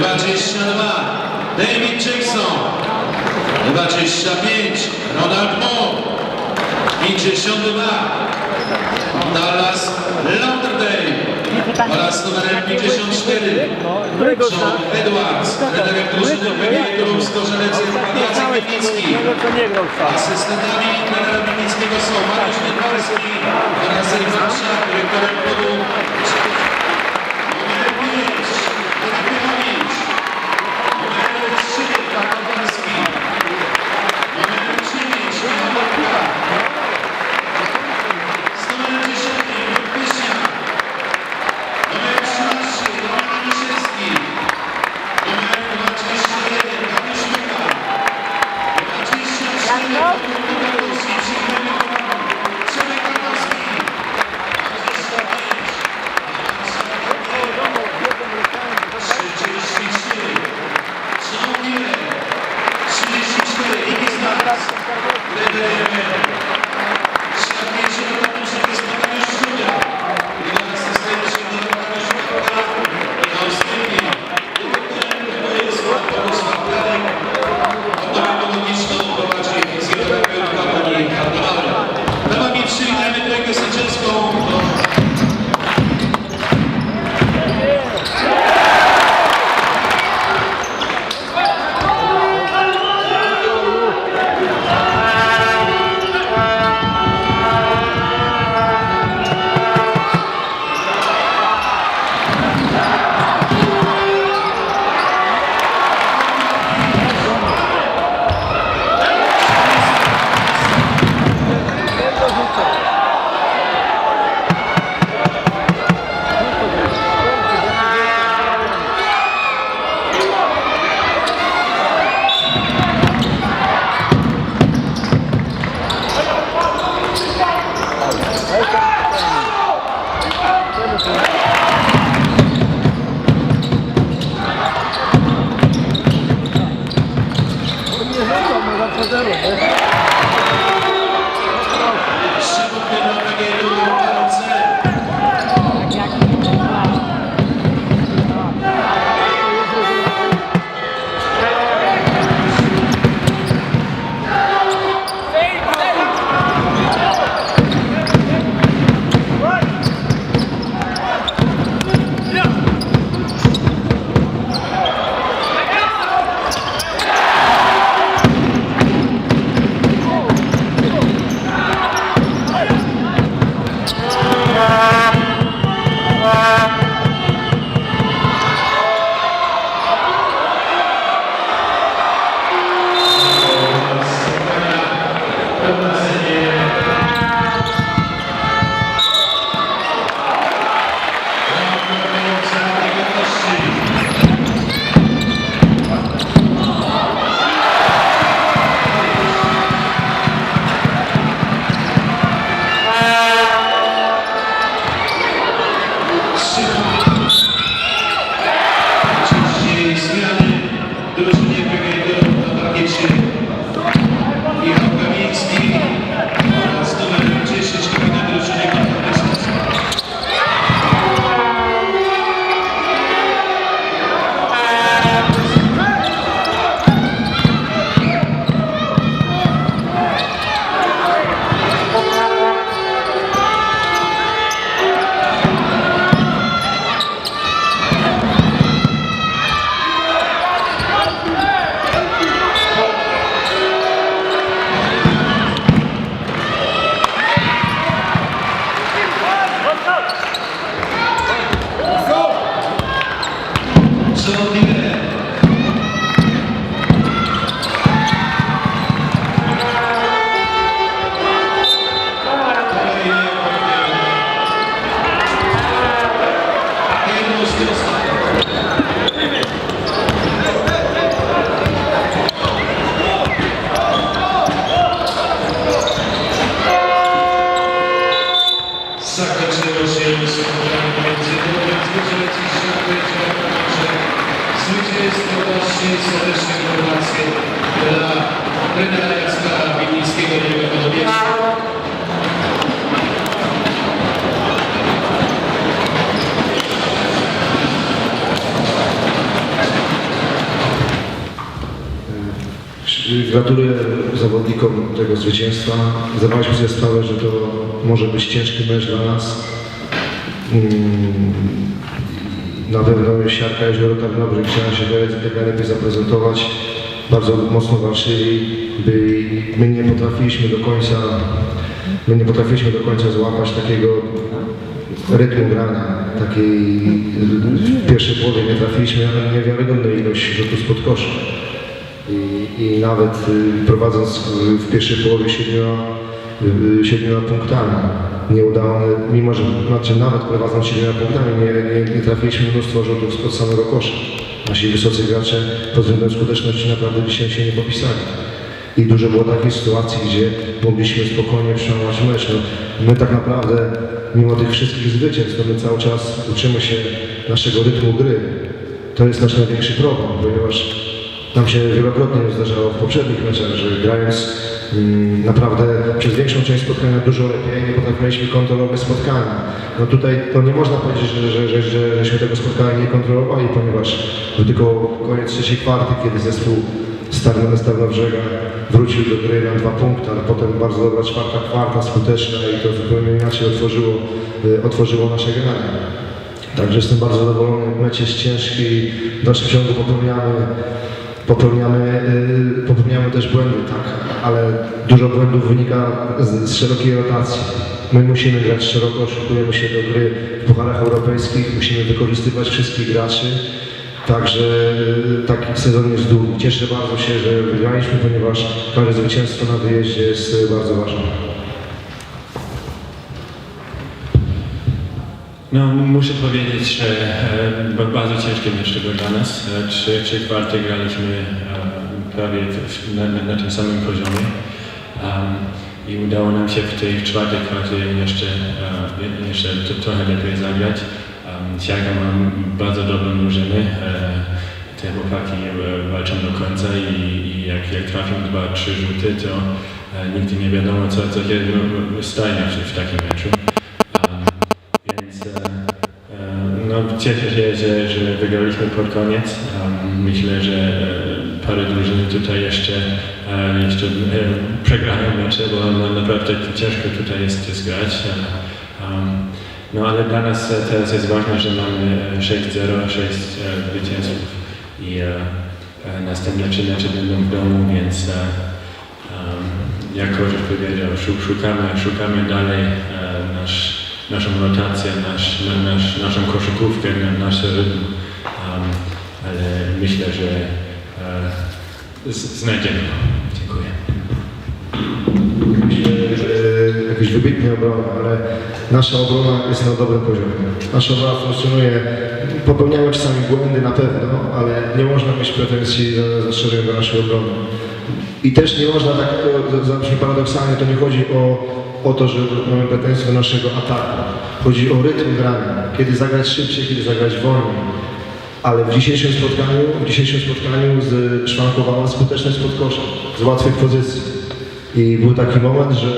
Chyba 22. David Jackson. Chyba 25. Ronald Moore. 52. Dallas Lauderdale. Oraz numerem 54. John Edwards. Trenerem drużyny wymiany klub Skorzelecym Jacek Wikiński. Asystentami trenera Wikińskiego są Mariusz Niedbalski oraz Rybarsza, dyrektorem klubu Başkanım. Oddajcie serdeczne gratulacje dla trenera Jacka Wiglińskiego i jego podobieństwa. Gratuluję zawodnikom tego zwycięstwa. Zdawaliśmy sobie sprawę, że to może być ciężki mecz dla nas. Na pewno siarka Jezioro Tarnobrzeg chciała się jak najlepiej zaprezentować. Bardzo mocno walczyli, by my nie potrafiliśmy do końca my nie potrafiliśmy do końca złapać takiego rytmu grania, takiej w pierwszej połowie nie trafiliśmy na niewiarygodną ilość rzutów spod kosza. I, i nawet y, prowadząc w- pierwszej połowie siedmioma, siedmioma punktami, nie udało, mimo że znaczy nawet prowadząc siedmioma punktami, nie, nie, nie trafiliśmy mnóstwo rzutów spod samego kosza. Nasi wysocy gracze pod względem skuteczności naprawdę dzisiaj się nie popisali. I dużo było takich sytuacji, gdzie mogliśmy spokojnie przełamać mecz. No, my tak naprawdę, mimo tych wszystkich zwycięstw, to my cały czas uczymy się naszego rytmu gry. To jest nasz największy problem, ponieważ nam się wielokrotnie zdarzało w poprzednich meczach, że grając naprawdę przez większą część spotkania dużo lepiej, nie potrafiliśmy kontrolować spotkania. No tutaj to nie można powiedzieć, że, że, że, że, żeśmy tego spotkania nie kontrolowali, ponieważ był tylko koniec trzeciej kwarty, kiedy zespół Starno, Starnobrzega wrócił do gry na dwa punkty, ale potem bardzo dobra czwarta kwarta, skuteczna i to zupełnie inaczej otworzyło, y, otworzyło nasze granie. Także jestem bardzo zadowolony. Mecz jest ciężki, w dalszym ciągu popełniamy, popełniamy, yy, popełniamy też błędy, tak, ale dużo błędów wynika z, z szerokiej rotacji. My musimy grać szeroko, szykujemy się do gry w pucharach europejskich, musimy wykorzystywać wszystkich graczy. Także yy, taki sezon jest długi. Cieszę bardzo się, że wygraliśmy, ponieważ każde zwycięstwo na wyjeździe jest bardzo ważne. No, muszę powiedzieć, że e, ba- bardzo ciężkie mecz to dla nas. E, Trzy, trzy kwarty graliśmy e, prawie w, na, na, tym samym poziomie. Um, I udało nam się w tej czwartej kwarcie jeszcze, e, jeszcze trochę lepiej zagrać. Um, Siarka ma bardzo dobrą drużynę. E, te chłopaki e, walczą do końca i, i jak, jak trafią dwa, trzy rzuty, to e, nigdy nie wiadomo, co, co się stanie w, w takim meczu. Um, więc e, e, no, cieszę się, że, że wygraliśmy pod koniec. Myślę, że e, parę drużyn tutaj jeszcze, e, jeszcze e, przegrają mecze, bo naprawdę ciężko tutaj jest, grać. No ale dla nas teraz jest ważne, że mamy e, 6-0, 6 e, zwycięstw i następne trzy mecze będą w domu, więc jak Korzych powiedział, szu- szukamy, szukamy dalej naszą rotację, nasz, na, nasz, naszą koszykówkę, na, nasz rytm, um, ale myślę, że e, znajdziemy go. Dziękuję. że jakiś wybitny obrona, ale nasza obrona jest na dobrym poziomie. Nasza obrona funkcjonuje, popełniamy czasami błędy na pewno, ale nie można mieć pretensji szereg do naszej obrony. I też nie można tak, to zabrzmi paradoksalnie, to nie chodzi o, o to, że mamy pretensje do naszego ataku. Chodzi o rytm grania, kiedy zagrać szybciej, kiedy zagrać wolniej. Ale w dzisiejszym spotkaniu, w dzisiejszym spotkaniu z, szwankowała skuteczność pod koszem, z łatwych pozycji. I był taki moment, że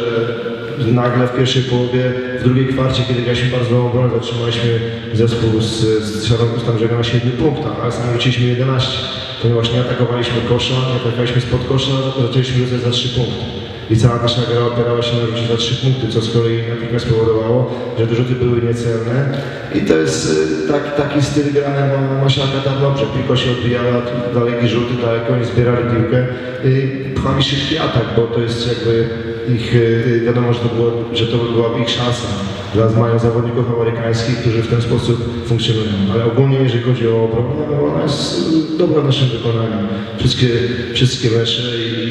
nagle w pierwszej połowie, w drugiej kwarcie, kiedy graliśmy bardzo dobrą obronę, zatrzymaliśmy zespół z, z Szarowym Stamżega na 7 punktach, ale sami wróciliśmy 11, ponieważ nie atakowaliśmy kosza, atakowaliśmy spod kosza, zaczęliśmy rzucać za 3 punkty. I cała nasza gra opierała się na rzucie za 3 punkty, co z kolei natychmiast spowodowało, że te rzuty były niecelne. I to jest y, tak, taki styl grania ma Masiaka tam dobrze. Piłka się odbijała, dalekie rzuty, daleko oni zbierali piłkę. Y, Pchali szybki atak, bo to jest jakby ich, y, wiadomo, że to, było, że to była ich szansa. Teraz mają zawodników amerykańskich, którzy w ten sposób funkcjonują. Ale ogólnie, jeżeli chodzi o obronę, no ona jest y, dobra w naszym wykonaniu. Wszystkie, wszystkie mecze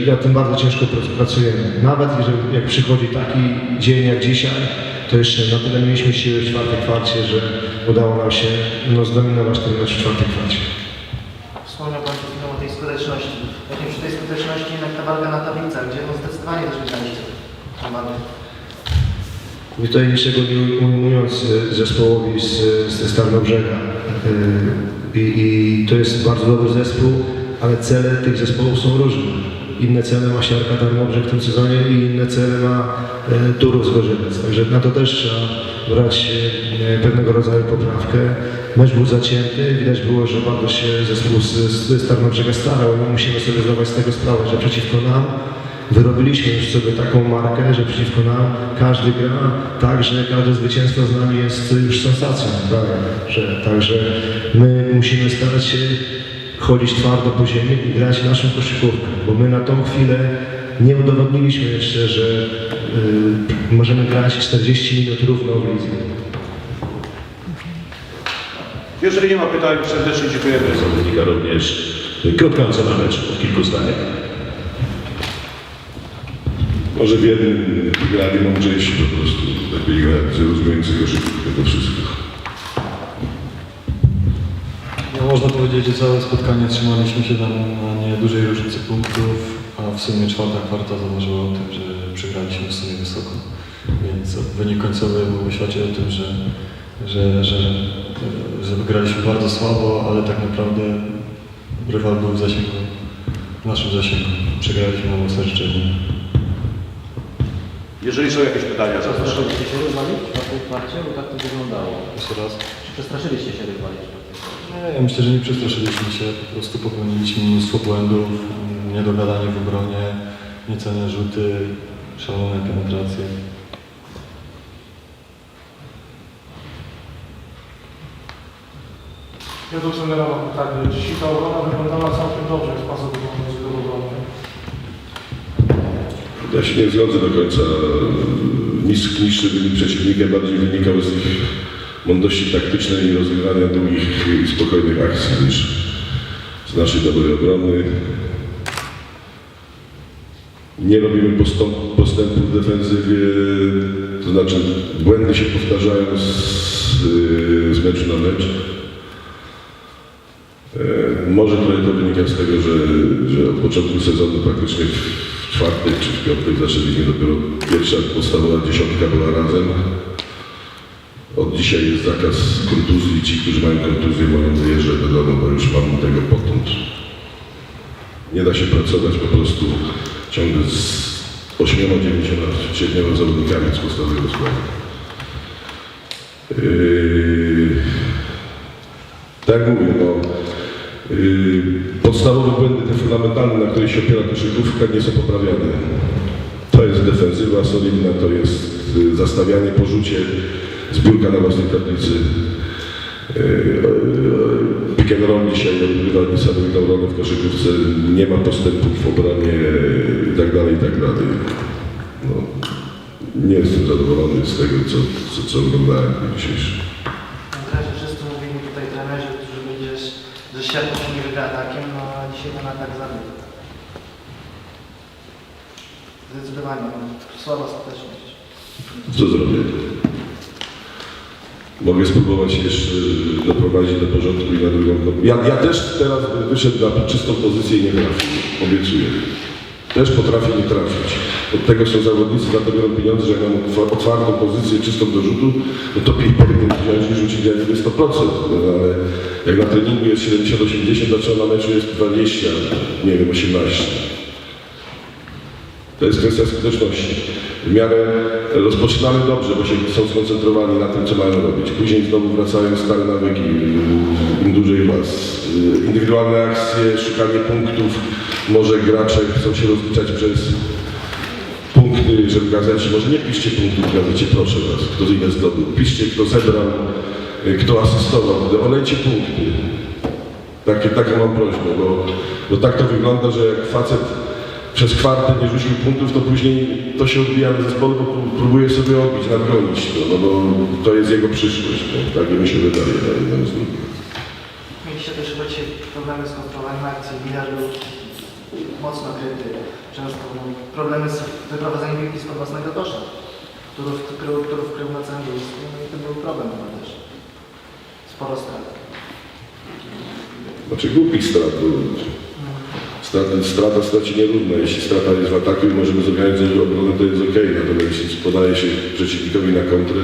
i nad tym bardzo ciężko pr- pracujemy. Nawet jeżeli, jak przychodzi taki dzień jak dzisiaj, to jeszcze na tyle mieliśmy siły w czwartej kwarcie, że udało nam się no, zdominować ten mecz w czwartej kwarcie. Wspomniał Pan przed chwilą o tej skuteczności. Właśnie przy tej skuteczności jednak ta walka na tablicach, gdzie no zdecydowanie też wygraliście. Mamy. I tutaj niczego nie ujmując y, zespołowi z, ze Starnobrzega. y, I, I to jest bardzo dobry zespół, ale cele tych zespołów są różne. Inne cele ma Siarka Tarnobrzeg w tym sezonie i inne cele ma e, Turów Zgorzelec. Także na to też trzeba brać e, pewnego rodzaju poprawkę. Mecz był zacięty, widać było, że bardzo się zespół z, z, z Tarnobrzega starał my musimy sobie zdawać z tego sprawę, że przeciwko nam Wyrobiliśmy już sobie taką markę, że przeciwko nam każdy gra tak, że każde zwycięstwo z nami jest już sensacją. Tak, że, także my musimy starać się chodzić twardo po ziemi i grać naszą koszykówkę, bo my na tą chwilę nie udowodniliśmy jeszcze, że y, możemy grać 40 minut równo w lidze. Jeżeli nie ma pytań, serdecznie dziękujemy. Zawodnika również krótka ocena meczu w kilku zdaniach. Może w jednym grali mądrzejsi po prostu. Lepiej grać, rozumiejący koszykówkę to wszystko. No, można powiedzieć, że całe spotkanie trzymaliśmy się tam na niedużej różnicy punktów, a w sumie czwarta kwarta zamarzyła o tym, że przegraliśmy w sumie wysoko. Więc wynik końcowy mógłby świadczyć o tym, że, że, że, że wygraliśmy bardzo słabo, ale tak naprawdę rywal był w zasięgu, w naszym zasięgu. Przegraliśmy na życzenie. Jeżeli są jakieś pytania, zapraszam. Przestraszyliście się rywali na tej kwarcie? Bo tak to wyglądało. Jeszcze raz. Czy przestraszyliście się rywali? Nie, ja myślę, że nie przestraszyliśmy się, po prostu popełniliśmy mnóstwo błędów, niedogadanie w obronie, niecenne rzuty, szalone penetracje. Ja do trenera mam pytanie. Dzisiaj ta obrona wyglądała całkiem dobrze, wyglądał z obrony. Ja się nie zgodzę do końca. Nisk, niższy wynik przeciwnika bardziej wynikał z ich mądrości taktycznej i rozgrywania długich i spokojnych akcji niż z naszej dobrej obrony. Nie robimy postępu w defensywie, to znaczy błędy się powtarzają z, z meczu na mecz. E, Może to wynika z tego, że, że od początku sezonu praktycznie w czwartek czy w piątek zaczęliśmy dopiero pierwsza podstawowa dziesiątka była razem. Od dzisiaj jest zakaz kontuzji. Ci, którzy mają kontuzję, mają wyjeżdżać do domu, bo już mam tego potąd. Nie da się pracować po prostu ciągle z ośmioma, dziewięcioma, siedmioma zawodnikami z podstawowego składu. Yy, tak mówię, no, yy, podstawowe błędy, te fundamentalne, na których się opiera koszykówka, nie są poprawiane. To jest defensywa solidna, to jest yy, zastawianie po rzucie, zbiórka na własnej tablicy. Yy, yy, Pick and roll dzisiaj odgrywa niesamowitą rolę w koszykówce, nie ma postępów w obronie yy, i tak dalej, i tak. No, nie jestem zadowolony z tego, co, co, co oglądałem dzisiejszy. W razie wszyscy mówili tutaj trenerzy, którzy będziesz, że światło się nie wygra atakiem, no a dzisiaj ten atak zabił. Zdecydowanie, no, słaba skuteczność. Co zrobię? Mogę spróbować jeszcze doprowadzić do porządku i na drugą. Ja, ja też teraz wyszedł na czystą pozycję i nie trafił. Obiecuję. Też potrafię nie trafić. Od tego są zawodnicy, za to biorą pieniądze, że jak mam otwa- otwartą pozycję czystą do rzutu, no to pięć powinien wziąć i rzucić jak niby 100%. No, ale jak na treningu jest 70-80, to na meczu jest 20, nie wiem, 18. To jest kwestia skuteczności. W miarę rozpoczynamy dobrze, bo się są skoncentrowani na tym, co mają robić. Później znowu wracają stare nawyki, im dłużej was. Indywidualne akcje, szukanie punktów. Może gracze chcą się rozliczać przez punkty, że w gazecie, może nie piszcie punktów w gazecie, proszę was, kto zdobył. Piszcie, kto zebrał, kto asystował, olejcie punkty. Takie, taką mam prośbę, bo, bo tak to wygląda, że jak facet przez kwartę nie rzucił punktów, to później to się odbija na zespole, bo pró- próbuje sobie odbić, nadgonić to, no bo to jest jego przyszłość, no, tak mi się wydaje, na jednym z nich. Mieliście też chyba dzisiaj problemy z kontrolowaniem akcji. Widać mocno kryty. No, problemy z wyprowadzeniem piłki spod własnego kosza, który, który, który wkrył na całym boisku. No i to był problem też. Sporo strat. Znaczy głupich strat, bo strata, strata straci nierówna. Jeśli strata jest w ataku i możemy zorganizować obronę, to jest ok, natomiast jeśli podaje się przeciwnikowi na kontrę,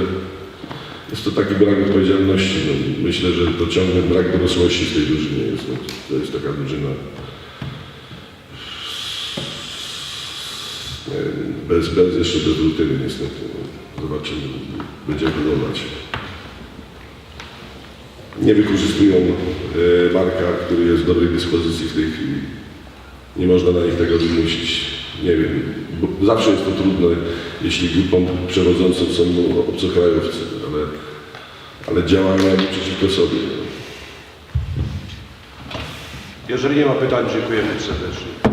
jest to taki brak odpowiedzialności. No, myślę, że to ciągle brak dorosłości w tej drużynie jest. No, to jest taka drużyna bez, bez, jeszcze bez rutyny niestety. No, zobaczymy, będzie wyglądać. Nie wykorzystują e, Marka, który jest w dobrej dyspozycji w tej chwili. Nie można na nich tego wymusić. Nie wiem, zawsze jest to trudne, jeśli grupą przewodzącą są obcokrajowcy, ale, ale działają jakby przeciwko sobie. Jeżeli nie ma pytań, dziękujemy serdecznie.